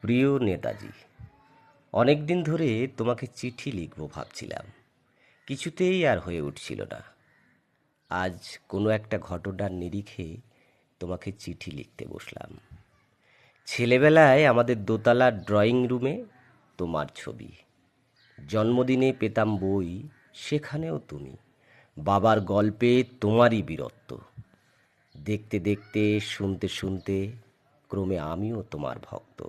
প্রিয় নেতাজি অনেক দিন ধরে তোমাকে চিঠি লিখব ভাবছিলাম। কিছুতেই আর হয়ে উঠছিল না। আজ কোনো একটা ঘটনার নিরিখে তোমাকে চিঠি লিখতে বসলাম। ছেলেবেলায় আমাদের দোতলার ড্রয়িং রুমে তোমার ছবি। জন্মদিনে পেতাম বই, সেখানেও তুমি। বাবার গল্পে তোমারই বীরত্ব। দেখতে দেখতে, শুনতে শুনতে ক্রমে আমিও তোমার ভক্ত।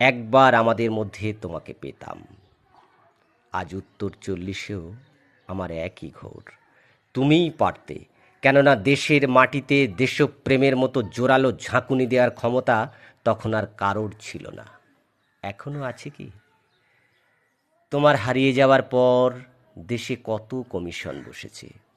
একবার আমাদের মধ্যে তোমাকে পেতাম। আজ উত্তর চল্লিশেও আমার একই ঘোর। তুমিই পারতে, কেননা দেশের মাটিতে দেশপ্রেমের মতো জোরালো ঝাঁকুনি দেওয়ার ক্ষমতা তখন আর কারোর ছিল না। এখনও আছে কি? তোমার হারিয়ে যাওয়ার পর দেশে কত কমিশন বসেছে?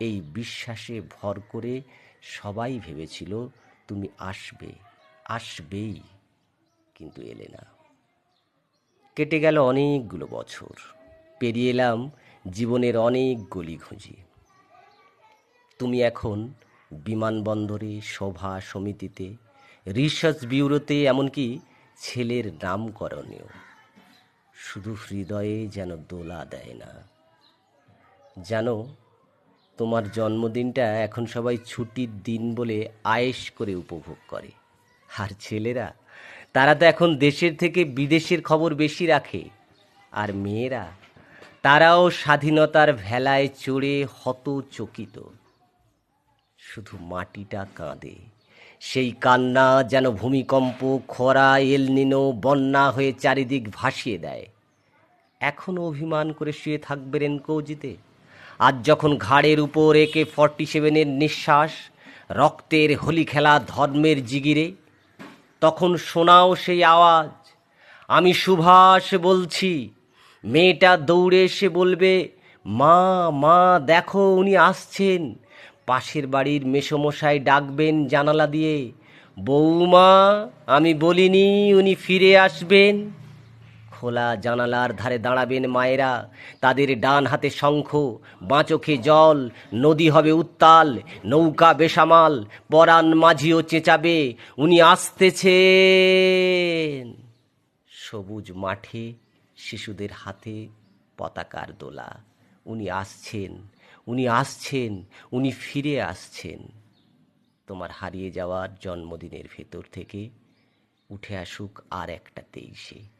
এই বিশ্বাসে ভর করে সবাই ভেবেছিল, তুমি আসবে, আসবেই। কিন্তু এলে না। কেটে গেল অনেকগুলো বছর। পেরিয়ে এলাম জীবনের অনেক গলি ঘুঁজি তুমি এখন বিমানবন্দরে, সভা সমিতিতে, রিসার্চ ব্যুরোতে এমনকি ছেলের নামকরণেও। শুধু হৃদয়ে যেন দোলা দেয় না জানো তোমার জন্মদিনটা এখন সবাই ছুটির দিন বলে আয়েশ করে উপভোগ করে। আর ছেলেরা, তারা তো এখন দেশের থেকে বিদেশের খবর বেশি রাখে। আর মেয়েরা, তারাও স্বাধীনতার ভেলায় চড়ে হতচকিত। শুধু মাটিটা কাঁদে, সেই কান্না যেন ভূমিকম্প, খরা এলনিনো বন্যা হয়ে চারিদিক ভাসিয়ে দেয়। এখনও অভিমান করে শুয়ে থাকবে রেনকৌজিতে। আজ যখন ঘাড়ের উপর একে ফর্টি সেভেনের নিঃশ্বাস, রক্তের হোলি খেলা ধর্মের জিগিরে, তখন শোনাও সেই আওয়াজ, আমি সুভাষ বলছি, মেয়েটা দৌড়ে এসে বলবে, মা মা, দেখো উনি আসছেন। পাশের বাড়ির মেসমশাই ডাকবেন জানালা দিয়ে, বৌমা, আমি বলিনি উনি ফিরে আসবেন। খোলা জানালার ধারে দাঁড়াবেন মায়েরা। তাদের ডান হাতে শঙ্খ, বাঁ চোখে জল, নদী হবে উত্তাল, নৌকা বেসামাল, পরাণ মাঝিও চেঁচাবে, উনি আসতেছেন। সবুজ মাঠে শিশুদের হাতে পতাকার দোলা। উনি আসছেন উনি আসছেন, উনি ফিরে আসছেন। তোমার হারিয়ে যাওয়ার জন্মদিনের ভেতর থেকে উঠে আসুক আর একটা তেইশে।